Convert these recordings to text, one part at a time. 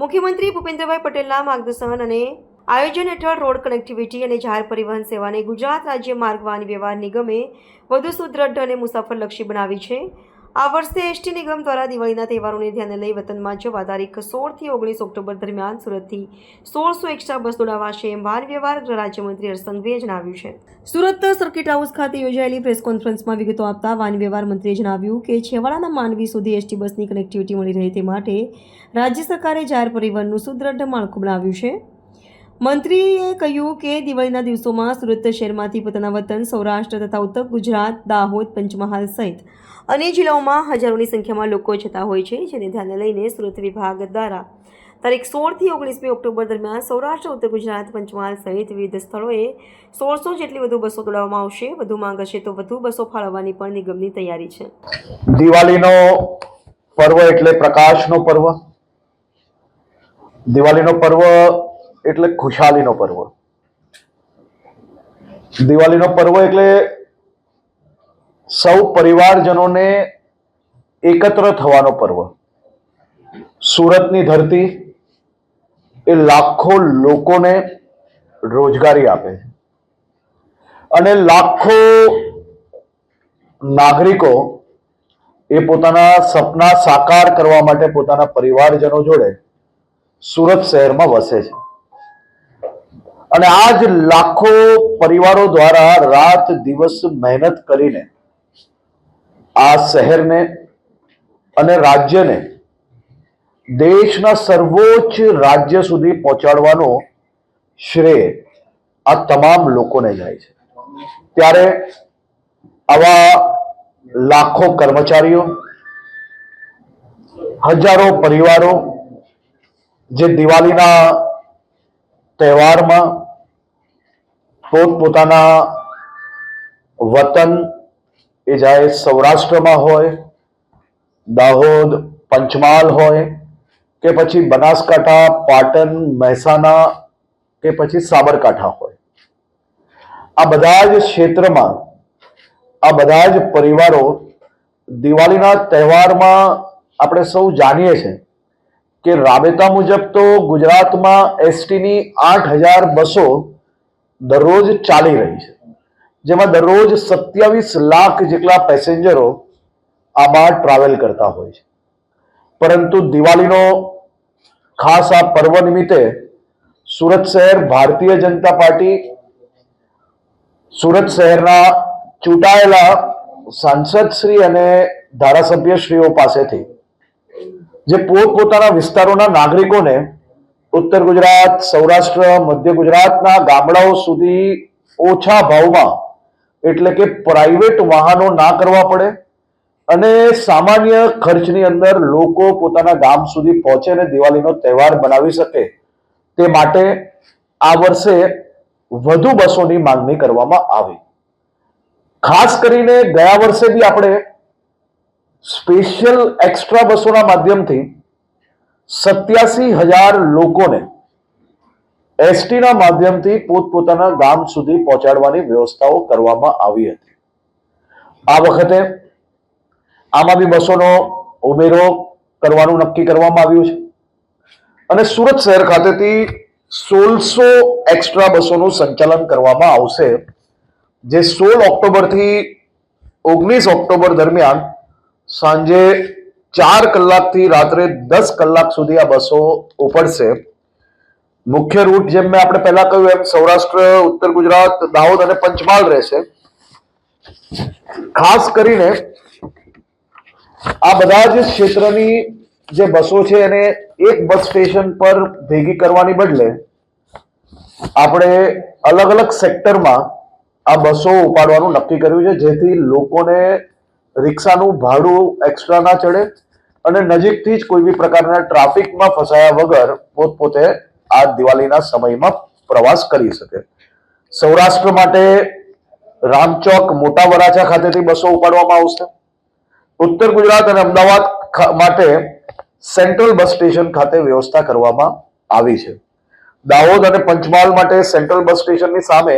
મુખ્યમંત્રી ભૂપેન્દ્રભાઈ પટેલના માર્ગદર્શન અને આયોજન હેઠળ રોડ કનેક્ટિવિટી અને જાહેર પરિવહન સેવાને ગુજરાત રાજ્ય માર્ગ વાહન વ્યવહાર નિગમે વધુ સુદ્રઢ અને મુસાફરલક્ષી બનાવી છે. આ વર્ષે એસટી નિગમ દ્વારા દિવાળીના તહેવારોને ધ્યાને લઈ વતનમાં જવા તારીખ સોળથી ઓગણીસ ઓક્ટોબર દરમિયાન સુરતથી સોળસો એક્સ્ટ્રા બસ દોડાવાશે એમ વાહન વ્યવહાર રાજ્યમંત્રી હર્ષ સંઘવીએ જણાવ્યું છે. સુરત સર્કિટ હાઉસ ખાતે યોજાયેલી પ્રેસ કોન્ફરન્સમાં વિગતો આપતા વાહન વ્યવહાર મંત્રીએ જણાવ્યું કે છેવાડાના માનવી સુધી એસટી બસની કનેક્ટિવિટી મળી રહે તે માટે રાજ્ય સરકારે જાહેર પરિવહનનું સુદ્રઢ માળખું બનાવ્યું છે. મંત્રીએ કહ્યું કે દિવાળીના દિવસોમાં સુરત શહેરમાંથી પોતાના વતન સૌરાષ્ટ્ર તથા ઉત્તર ગુજરાત, દાહોદ, પંચમહાલ સહિત અન્ય જિલ્લાઓમાં હજારોની સંખ્યામાં લોકો જતા હોય છે, જેને ધ્યાને લઈને સુરત વિભાગ દ્વારા તારીખ સોળથી ઓગણીસમી ઓક્ટોબર દરમિયાન સૌરાષ્ટ્ર, ઉત્તર ગુજરાત, પંચમહાલ સહિત વિવિધ સ્થળોએ સોળસો જેટલી વધુ બસો દોડાવવામાં આવશે. વધુ માંગ હશે તો વધુ બસો ફાળવવાની પણ નિગમની તૈયારી છે. દિવાળીનો પર્વ એટલે પ્રકાશનો પર્વ. દિવાળીનો પર્વ એટલે ખુશાલીનો પર્વ. દિવાળીનો પર્વ એટલે સૌ પરિવારજનોને એકત્ર થવાનો પર્વ. સુરતની ધરતી એ લાખો લોકોને રોજગારી આપે છે. અને લાખો નાગરિકો એ પોતાના સપના સાકાર કરવા માટે પોતાના પરિવારજનો જોડે સુરત શહેરમાં વસે છે. અને આ જ લાખો પરિવારો દ્વારા રાત દિવસ મહેનત કરીને આ શહેરને અને રાજ્યને દેશના સર્વોચ્ચ રાજ્ય સુધી પહોંચાડવાનો શ્રેય આ તમામ લોકોને જાય છે. ત્યારે આવા લાખો કર્મચારીઓ, હજારો પરિવારો જે દિવાળીના તહેવારમાં પોતપોતાના વતન, એ જાય સૌરાષ્ટ્રમાં હોય, દાહોદ, પંચમહાલ હોય, કે પછી બનાસકાંઠા, પાટણ, મહેસાણા, કે પછી સાબરકાંઠા હોય. આ બધા જ ક્ષેત્રમાં, આ બધા જ પરિવારો દિવાળીના તહેવારમાં આપણે સૌ જાણીએ છીએ. કે રાબેતા મુજબ તો ગુજરાતમાં એસટીની આઠ હજાર બસો દરરોજ ચાલી રહી છે. જેમાં દરરોજ સત્યાવીસ લાખ જેટલા પેસેન્જરો આ આમાં ટ્રાવેલ કરતા હોય છે. પરંતુ દિવાળીનો ખાસ આ પર્વ નિમિત્તે સુરત શહેર ભારતીય જનતા પાર્ટી સુરત શહેરના ચૂંટાયેલા સાંસદશ્રી અને ધારાસભ્યશ્રીઓ પાસેથી જે પોતપોતાના વિસ્તારોના નાગરિકોને ઉત્તર ગુજરાત, સૌરાષ્ટ્ર, મધ્ય ગુજરાતના ગામડાઓ સુધી ઓછા ભાવમાં એટલે કે પ્રાઇવેટ વાહનો ના કરવા પડે અને સામાન્ય ખર્ચની અંદર લોકો પોતાના ગામ સુધી પહોંચે અને દિવાળીનો તહેવાર બનાવી શકે તે માટે આ વર્ષે વધુ બસોની માંગણી કરવામાં આવી. ખાસ કરીને ગયા વર્ષે બી આપણે સ્પેશિયલ એક્સ્ટ્રા બસોના માધ્યમથી સત્યાસી હજાર લોકોને એસટીના માધ્યમથી પોતપોતાના ગામ સુધી પહોંચાડવાની વ્યવસ્થાઓ કરવામાં આવી હતી. આ વખતે આમાં બી બસોનો ઉમેરો કરવાનું નક્કી કરવામાં આવ્યું છે. અને સુરત શહેર ખાતેથી સોળસો એક્સ્ટ્રા બસોનું સંચાલન કરવામાં આવશે, જે સોળ ઓક્ટોબરથી ઓગણીસ ઓક્ટોબર દરમિયાન સાંજે ચાર કલાકથી રાત્રે દસ કલાક સુધી આ બસો ઉપડશે. મુખ્ય રૂટ જેમ મેં આપણે પહેલા કહ્યું એમ સૌરાષ્ટ્ર, ઉત્તર ગુજરાત, દાહોદ અને પંચમહાલ રહેશે. ખાસ કરીને આ બધા જ ક્ષેત્રની જે બસો છે એને એક બસ સ્ટેશન પર ભેગી કરવાની બદલે આપણે અલગ અલગ સેક્ટરમાં આ બસો ઉપાડવાનું નક્કી કર્યું છે, જેથી લોકોને રિક્ષાનું ભાડું એક્સ્ટ્રા ના ચડે અને નજીકથી જ કોઈ બી પ્રકારના ટ્રાફિકમાં ફસાયા વગર પોતપોતે આ દિવાળીના સમયમાં પ્રવાસ કરી શકે. સૌરાષ્ટ્ર માટે રામચોક મોટા વરાછા ખાતેથી બસો ઉપાડવામાં આવશે. ઉત્તર ગુજરાત અને અમદાવાદ માટે સેન્ટ્રલ બસ સ્ટેશન ખાતે વ્યવસ્થા કરવામાં આવી છે. દાહોદ અને પંચમહાલ માટે સેન્ટ્રલ બસ સ્ટેશનની સામે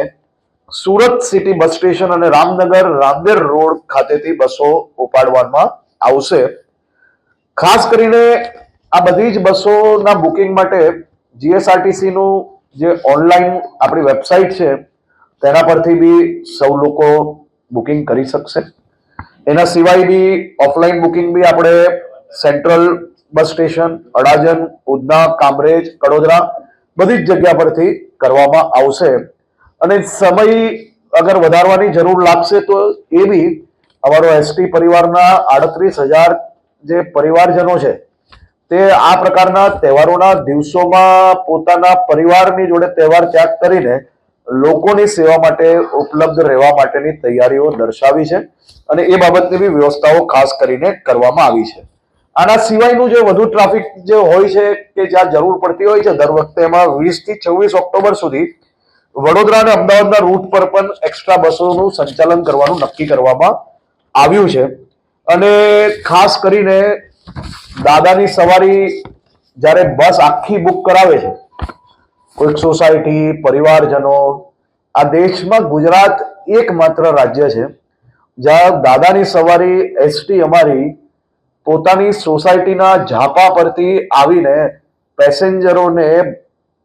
સુરત સિટી બસ સ્ટેશન અને રામનગર રાંદેર રોડ ખાતેથી બસો ઉપાડવામાં આવશે. ખાસ કરીને આ બધી જ બસોના બુકિંગ માટે જીએસઆરટીસી નું જે ઓનલાઈન આપણી વેબસાઇટ છે, તેના પરથી બી સૌ લોકો બુકિંગ કરી શકશે. એના સિવાય બી ઓફલાઈન બુકિંગ બી આપણે central bus station Adajan Udhna, Kamrej, Kadodara બધી જ જગ્યા પરથી કરવામાં આવશે. અને સમય અગર વધારવાની જરૂર લાગશે તો એ બી અમારો એસટી પરિવારના આડત્રીસ હજાર જે પરિવારજનો છે, તે આ પ્રકારના તહેવારોના દિવસોમાં પોતાના પરિવારની જોડે તહેવાર ત્યાગ કરીને લોકોની સેવા માટે ઉપલબ્ધ રહેવા માટેની તૈયારીઓ દર્શાવી છે અને એ બાબતની બી વ્યવસ્થાઓ ખાસ કરીને કરવામાં આવી છે. આના સિવાયનું જે વધુ ટ્રાફિક જે હોય છે કે જ્યાં જરૂર પડતી હોય છે, દર વખતે એમાં વીસથી છવ્વીસ ઓક્ટોબર સુધી વડોદરા અને અમદાવાદના રૂટ પર પણ એક્સ્ટ્રા બસોનું સંચાલન કરવાનું નક્કી કરવામાં આવ્યું છે. અને ખાસ કરીને દાદાની સવારી જ્યારે બસ આખી બુક કરાવે છે, કોઈક સોસાયટી, પરિવારજનો, આ દેશમાં ગુજરાત એકમાત્ર રાજ્ય છે. જ્યાં દાદાની સવારી એસટી અમારી પોતાની સોસાયટીના ઝાપા પરથી આવીને પેસેન્જરોને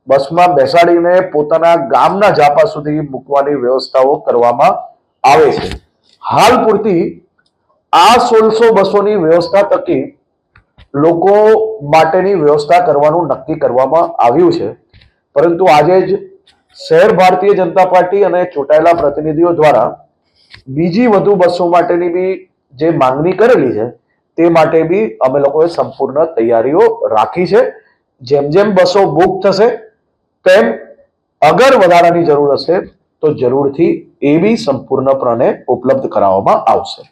બસમાં બેસાડીને પોતાના ગામના જાપા સુધી મૂકવાની વ્યવસ્થાઓ કરવામાં આવે છે. હાલ પૂરતી આ સોળસો બસોની વ્યવસ્થા તકી લોકો માટેની વ્યવસ્થા કરવાનું નક્કી કરવામાં આવ્યું છે. પરંતુ આજે જ શહેર ભારતીય જનતા પાર્ટી અને ચૂંટાયેલા પ્રતિનિધિઓ દ્વારા બીજી વધુ બસો માટેની બી જે માંગણી કરેલી છે, તે માટે બી અમે લોકોએ સંપૂર્ણ તૈયારીઓ રાખી છે. જેમ જેમ બસો બુક થશે તેમ અગર વધારાની જરૂર હશે તો જરૂરથી એ બી સંપૂર્ણપણે ઉપલબ્ધ કરાવવામાં આવશે.